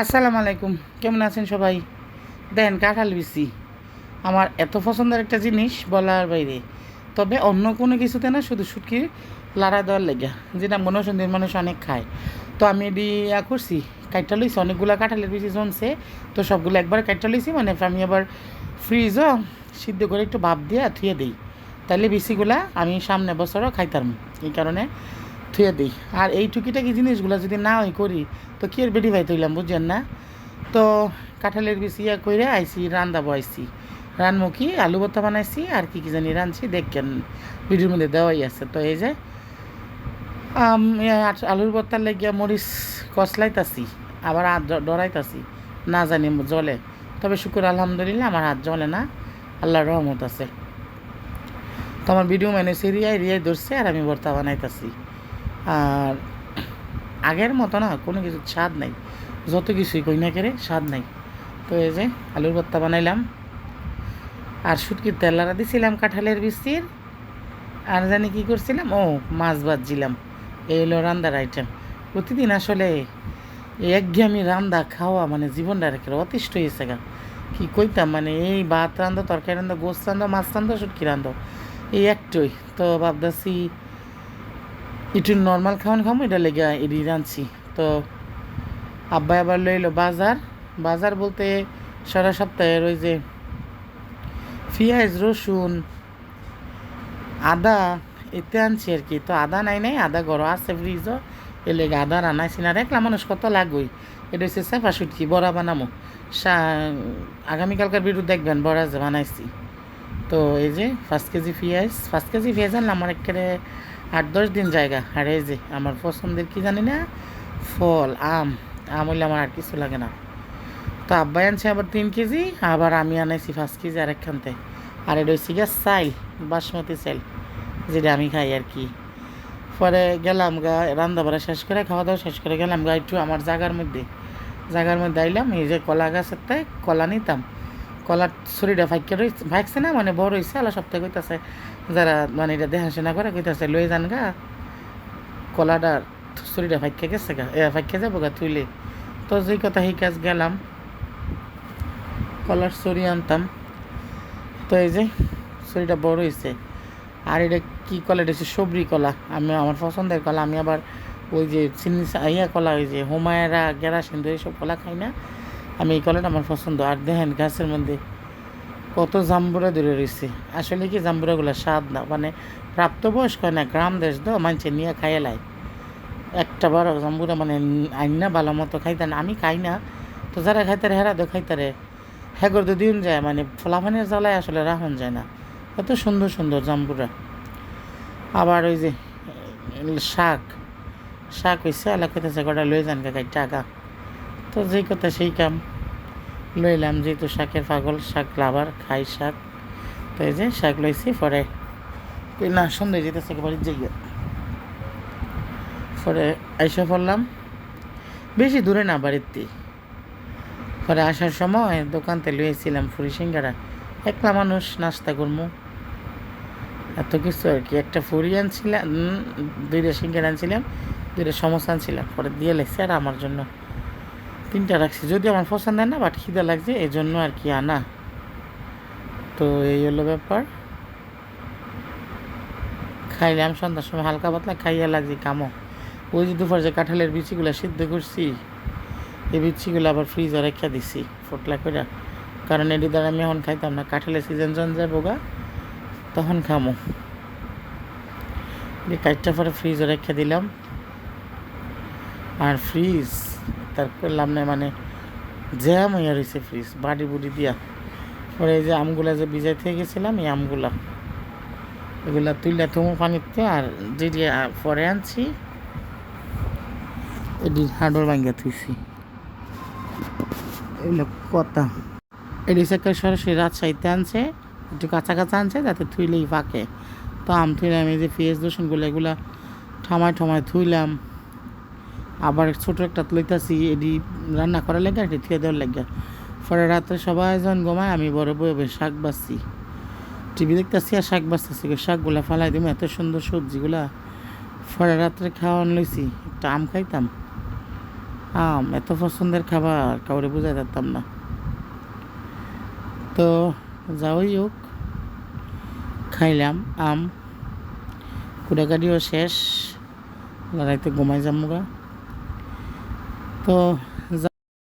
আসসালামু আলাইকুম। কেমন আছেন সবাই? দেন, কাঁঠাল বিচি। আমার এত পছন্দের একটা জিনিস বলার বাইরে। তবে অন্য কোনো কিছুতে না শুধু শুটকির লাড়া দেওয়ার লেগে, যেটা মনে মনোসন্দির মানুষ অনেক খায়। তো আমি এটি ইয়া করছি, কাইটটা লইছি, অনেকগুলো কাঁঠালের বিচি জমছে। তো সবগুলো একবার কাইটটা লইছি মানে আমি আবার ফ্রিজও সিদ্ধ করে একটু ভাপ দিয়ে থুয়ে দিই। তাহলে বিচিগুলা আমি সামনে বছরও খাইতাম। এই কারণে থুয়ে দিই। আর এই টুকিটাকি জিনিসগুলো যদি না ওই করি, তো কি এর বেডি ভাই তৈলাম বুঝছেন না? তো কাঁঠালের বিচি ইয়া করে আইসি রান্দা বয়সি রানমুখী, আলু ভর্তা বানাইছি, আর কি কি জানি রাঁধছি দেখেন, ভিডিওর মধ্যে দেওয়াই আছে। তো এই যে আলুর ভর্তার লাগিয়া মরিচ কষলাইতাছি, আবার হাত ডরাইতাছি, না জানি জলে তবে শুকুর আলহামদুলিল্লাহ, আমার হাত জ্বলে না, আল্লাহর রহমত আছে। তো আমার ভিডিও মানে সিরিয়ায় রিয়াই ধরছে, আর আমি ভর্তা বানাইতাছি। আর আগের মতো না, কোনো কিছু স্বাদ নাই। যত কিছুই কই না কেড়ে স্বাদ নাই। তো এই যে আলুর ভর্তা বানাইলাম। আর শুটকির তেলারা দিছিলাম কাঁঠালের বিচির আর জানি কি করছিলাম? ও, মাছ ভাজছিলাম। এই হলো রান্দার আইটেম প্রতিদিন আসলে একঘেয়েমি রান্দা খাওয়া মানে জীবনটা রেখে অতিষ্ঠ হয়েছে গা। কি কইতাম মানে এই ভাত রান্ধো, তরকারি রান্ধো গোস রান্ধো, মাছ রান্ধো, শুটকি রান্ধো, এই একটুই। তো ভাবতেছি একটু নর্মাল খাওয়ান খামো, এটা লেগে এডি রাঁধছি। তো আব্বা আবার লইলো বাজার। বাজার বলতে সারা সপ্তাহের ওই যে পেঁয়াজ, রসুন, আদা, এতে আনছি আর কি। তো আদা নাই নাই, আদা গরম আছে ফ্রিজও এ লেগে আদা রান্নাইছি না দেখলাম মানুষ কত লাগই এটা হচ্ছে চেপা সুটকি বড়া বানামো। আগামীকালকার ভিডিও দেখবেন, বড়া বানাইছি। তো এই যে পাঁচ কেজি পেঁয়াজ, পাঁচ কেজি পেঁয়াজ আনলাম আমার একেবারে আট দশ দিন জায়গা। আর এই যে আমার পছন্দের কি জানি না? ফল, আম। আম হইলে আমার আর কিছু লাগে না। তো আব্বাই আনছে আবার তিন কেজি, আবার আমি আনাইছি পাঁচ কেজি আর একখানতে আর এটা হচ্ছে গিয়ে চাইল, বাসমতি চাইল, যেটা আমি খাই আর কি। পরে গেলাম গা, রান্না বাড়া শেষ করে, খাওয়া দাওয়া শেষ করে গেলাম গা একটু আমার জায়গার মধ্যে। জায়গার মধ্যে আইলাম, এই যে কলা গাছের তাই কলা নিতাম। কলার ছুরিটা ফাইকে রয়েছে ফাইকছে না মানে বড় হয়েছে আলা সপ্তাহে কইতাছে যারা মানে এটা দেখাশোনা করে কইতাছে, লই যান গা। কলাটা ছুরিটা ফাইকে গেছে গা। এ ফাইকে যাব গা তুইলে। তো যেই কথা সেই কাজ গেলাম। কলার ছুরি আনতাম। তো এই যে ছুরিটা বড় হয়েছে আর এটা কী কলা? এটা হচ্ছে সবরি কলা। আমি, আমার পছন্দের কলা। আমি আবার ওই যে চিনি ইয়া কলা, ওই যে হোমায়রা গেরা সিন্ধু এইসব কলা খাই না। আমি এই কলাটা আমার পছন্দ। আর দেখেন গাছের মধ্যে কত জাম্বুরা ধরে রয়েছে আসলে কি জাম্বুরাগুলো স্বাদ না মানে প্রাপ্তবয়স্ক না, গ্রাম দেশ তো মানুষে নিয়ে খাইয়ে লাই। একটা বড় জাম্বুরা মানে আইন না ভালো মতো খাইতেন আমি খাই না। তো যারা খাইতারে, হেরা দো খাইতারে। হেগর তো দিন যায় মানে ফলাফানের জ্বালায় আসলে রাখুন যায় না। এত সুন্দর সুন্দর জাম্বুরা। আবার ওই যে, শাক। শাক হয়েছে এলাকা কইতেছে কটা লই যান কাকাই টাকা। তো যেই কথা, সেই কাম। লইলাম, যেহেতু শাকের পাগল, শাক লাভার, খাই শাক। তো এই যে শাক লইছি, পরে না, সন্ধ্যে যেতেছে একেবারে যাইয়া পরে আইসা পড়লাম, বেশি দূরে না বাড়ির বাড়িতে। পরে আসার সময় দোকানতে লইয়েছিলাম ফুরি সিঙ্গারা। একলা মানুষ, নাস্তা করব এত কিছু আর কি, একটা ফুরি আনছিলাম দুইটা সিঙ্গারা আনছিলাম, দুইটা সমোসা আনছিলাম, পরে দিয়ে লাগছে আর আমার জন্য। তিনটা রাখছি। যদি আমার পছন্দ না বাট খিদে লাগছে এই জন্য আর কি আনা। তো এই হলো ব্যাপার। খাইলাম সন্ধ্যার সময় হালকা পাতলা খাইয়া লাগছে, কামো। ওই যে দুপুর যে কাঁঠালের বিচিগুলো সিদ্ধ করছি, এই বিচিগুলো আবার ফ্রিজে রেখে দিছি, ফোটলা করে কারণ এটি দ্বারা আমি এখন খাইতাম না। কাঁঠালের সিজন জন যাব গা, তখন খামো। কাইটটা পরে ফ্রিজে রেখে দিলাম। আর ফ্রিজ তার করলাম না মানে জ্যাম হয়ে রয়েছে ফ্রিজ বাড়ি বুড়ি দিয়া। পরে এই যে আমগুলা যে ভিজাই থেকে গেছিলাম, এই আমগুলা। এগুলা তুইলা তুমু পানিতে আর আ- পরে আনছি। এটি হাডর ভাঙ্গা থুইছি। এগুলো কথা এটি হচ্ছে সরাসরি রাজশাহীতে আনছে, একটু কাঁচা কাঁচা আনছে, যাতে থুইলেই পাকে। তো আম থুইলাম, এই যে পেঁয়াজ রসুনগুলো, এগুলা ঠামায় ঠামায় থুইলাম। আবার ছোটো একটা লইতাছি, এডি রান্না করার লেগে এটি থুয়ে দেওয়ার লেগে। পরে রাত্রে সবাই যখন ঘুমায়, আমি বড় বয়ে শাক বাছছি টিভি দেখতেছি আর শাক বাছতেছি শাকগুলা ফালাই দিব এত সুন্দর সবজিগুলা। পরে রাত্রে খাওয়ান লইছি, একটা আম খাইতাম। আম, এত পছন্দের খাবার, কাউরে বোঝাই পারতাম না। তো যাওই হোক, খাইলাম আম। কুড়াকাটিও শেষ, লড়াইতে ঘুমাই যামুগা। তো